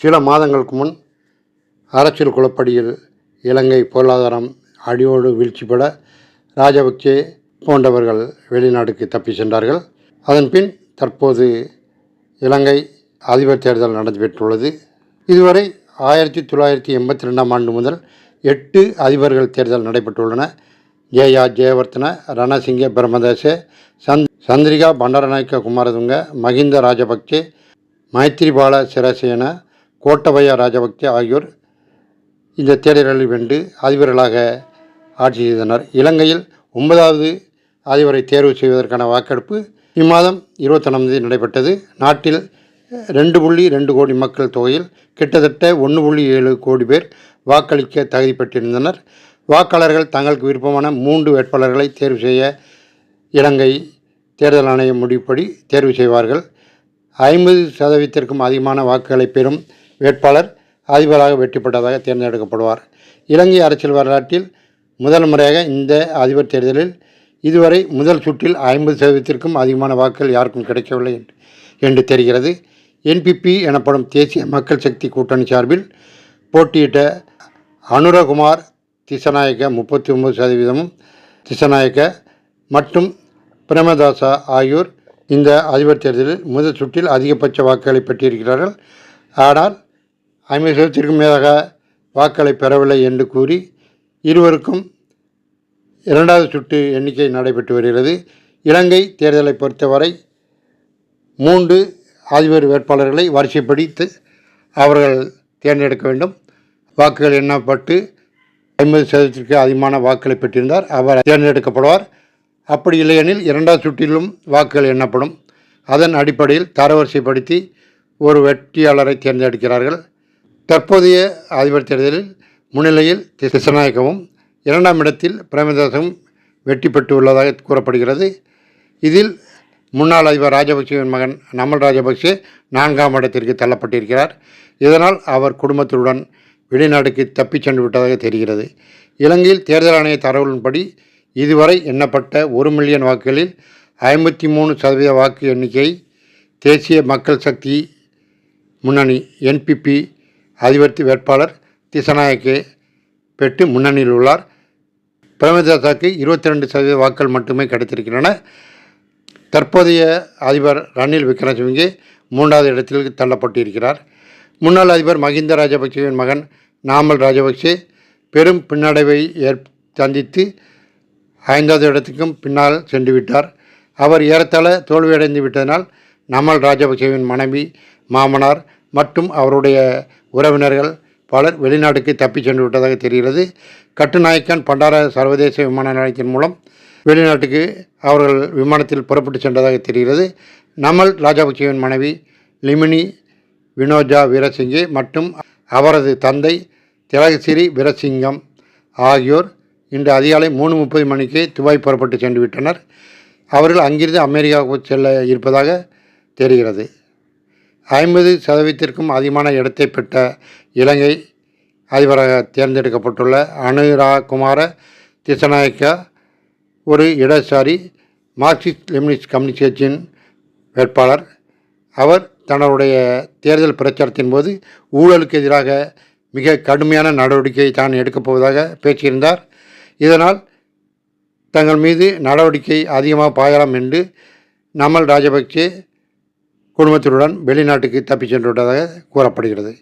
சில மாதங்களுக்கு முன் அரசியல் குழப்படியில் இலங்கை பொருளாதாரம் அடியோடு வீழ்ச்சிப்பட ராஜபக்சே போன்றவர்கள் வெளிநாடுக்கு தப்பி சென்றார்கள். அதன்பின் தற்போது இலங்கை அதிபர் தேர்தல் நடைபெற்றுள்ளது. இதுவரை ஆயிரத்தி தொள்ளாயிரத்தி எண்பத்தி ரெண்டாம் ஆண்டு முதல் எட்டு அதிபர்கள் தேர்தல் நடைபெற்றுள்ளன. ஜெயா ஜெயவர்த்தன ரணசிங்க பிரம்மதாசே சந்த் சந்திரிகா பண்டாரநாயக்க குமாரதுங்க மகிந்த ராஜபக்சே மைத்திரிபால சிறசேன கோட்டபய ராஜபக்தி ஆகியோர் இந்த தேர்தல்களில் வென்று அதிபர்களாக ஆட்சி செய்தனர். இலங்கையில் ஒன்பதாவது அதிபரை தேர்வு செய்வதற்கான வாக்கெடுப்பு இம்மாதம் இருபத்தொன்னாம் தேதி நடைபெற்றது. நாட்டில் ரெண்டு புள்ளி ரெண்டு கோடி மக்கள் தொகையில் கிட்டத்தட்ட ஒன்று புள்ளி ஏழு கோடி பேர் வாக்களிக்க தகுதி பெற்றிருந்தனர். வாக்காளர்கள் தங்களுக்கு விருப்பமான மூன்று வேட்பாளர்களை தேர்வு செய்ய இலங்கை தேர்தல் ஆணையம் முடிப்படி தேர்வு செய்வார்கள். ஐம்பது சதவீதத்திற்கும் அதிகமான வாக்குகளை பெறும் வேட்பாளர் அதிபராக வெற்றி பெற்றதாக தேர்ந்தெடுக்கப்படுவார். இலங்கை அரசியல் வரலாற்றில் முதல் முறையாக இந்த அதிபர் தேர்தலில் இதுவரை முதல் சுற்றில் ஐம்பது சதவீதத்திற்கும் அதிகமான வாக்குகள் யாருக்கும் கிடைக்கவில்லை என்று- தெரிகிறது. என்பிபி எனப்படும் தேசிய மக்கள் சக்தி கூட்டணி சார்பில் போட்டியிட்ட அனுரகுமார் திசநாயக்க முப்பத்தி ஒம்பது சதவீதமும் திசநாயக்க மற்றும் பிரேமதாசா ஆகியோர் இந்த அதிபர் தேர்தலில் முதல் சுற்றில் அதிகபட்ச வாக்குகளை பெற்றிருக்கிறார்கள். ஆனால் ஐம்பது சதவீதத்திற்கும் மேலாக வாக்களை பெறவில்லை என்று கூறி இருவருக்கும் இரண்டாவது சுற்று எண்ணிக்கை நடைபெற்று வருகிறது. இலங்கை தேர்தலை பொறுத்தவரை மூன்று அதிபர் வேட்பாளர்களை வரிசைப்படி அவர்கள் தேர்ந்தெடுக்க வேண்டும். வாக்குகள் எண்ணப்பட்டு ஐம்பது சதவீதத்திற்கு அதிகமான வாக்குகளை பெற்றிருந்தார். அவர் தேர்ந்தெடுக்கப்படுவார். அப்படி இல்லையெனில் இரண்டாவது சுற்றிலும் வாக்குகள் எண்ணப்படும். அதன் அடிப்படையில் தரவரிசைப்படுத்தி ஒரு வெற்றியாளரை தேர்ந்தெடுக்கிறார்கள். தற்போதைய அதிபர் தேர்தலில் முன்னிலையில் திசநாயக்கவும் இரண்டாம் இடத்தில் பிரேமதாசவும் வெற்றி பெற்று உள்ளதாக கூறப்படுகிறது. இதில் முன்னாள் அதிபர் ராஜபக்சேவின் மகன் நமல் ராஜபக்சே நான்காம் இடத்திற்கு தள்ளப்பட்டிருக்கிறார். இதனால் அவர் குடும்பத்துடன் வெளிநாட்டுக்கு தப்பிச் சென்று விட்டதாக தெரிகிறது. இலங்கையில் தேர்தல் ஆணைய தரவுகளின்படி இதுவரை எண்ணப்பட்ட ஒரு மில்லியன் வாக்குகளில் ஐம்பத்தி மூணு சதவீத வாக்கு எண்ணிக்கை தேசிய மக்கள் சக்தி முன்னணி என்பிபி அதிபர்த்தி வேட்பாளர் திசநாயக்கே பெற்று முன்னணியில் உள்ளார். பிரேமதாசாக்கு இருபத்தி ரெண்டு சதவீத வாக்குகள் மட்டுமே கிடைத்திருக்கின்றன. தற்போதைய அதிபர் ரணில் விக்ரமசிங்கே மூன்றாவது இடத்தில் தள்ளப்பட்டிருக்கிறார். முன்னாள் அதிபர் மகிந்த ராஜபக்சேவின் மகன் நாமல் ராஜபக்சே பெரும் பின்னடைவை ஏற் சந்தித்து ஐந்தாவது இடத்துக்கும் பின்னால் சென்று விட்டார். அவர் ஏறத்தாழ தோல்வியடைந்து விட்டதனால் நமல் ராஜபக்சேவின் மனைவி மாமனார் மற்றும் அவருடைய உறவினர்கள் பலர் வெளிநாட்டுக்கு தப்பிச் சென்று விட்டதாக தெரிகிறது. கட்டுநாயக்கன் பண்டார சர்வதேச விமான நிலையத்தின் மூலம் வெளிநாட்டுக்கு அவர்கள் விமானத்தில் புறப்பட்டு சென்றதாக தெரிகிறது. நமல் ராஜபக்சேவின் மனைவி லிமினி வினோஜா வீரசிங்கே மற்றும் அவரது தந்தை திலகசிறி வீரசிங்கம் ஆகியோர் இன்று அதிகாலை மூணு முப்பது மணிக்கு துபாய் புறப்பட்டு சென்று விட்டனர். அவர்கள் அங்கிருந்து அமெரிக்காவுக்கு செல்ல இருப்பதாக தெரிகிறது. ஐம்பது சதவீதத்திற்கும் அதிகமான இடத்தை பெற்ற இலங்கை அதிபராக தேர்ந்தெடுக்கப்பட்டுள்ள அனுரா குமார திசநாயக்கா ஒரு இடதுசாரி மார்க்சிஸ்ட் லெமினிஸ்ட் கம்யூனிஸ்ட் கட்சியின் வேட்பாளர். அவர் தன்னுடைய தேர்தல் பிரச்சாரத்தின் போது ஊழலுக்கு எதிராக மிக கடுமையான நடவடிக்கை தான் எடுக்கப் போவதாக பேசியிருந்தார். இதனால் தங்கள் மீது நடவடிக்கை அதிகமாக பாயலாம் என்று நமல் ராஜபக்சே குடும்பத்தினுடன் வெளிநாட்டுக்கு தப்பிச் சென்று விட்டதாக கூறப்படுகிறது.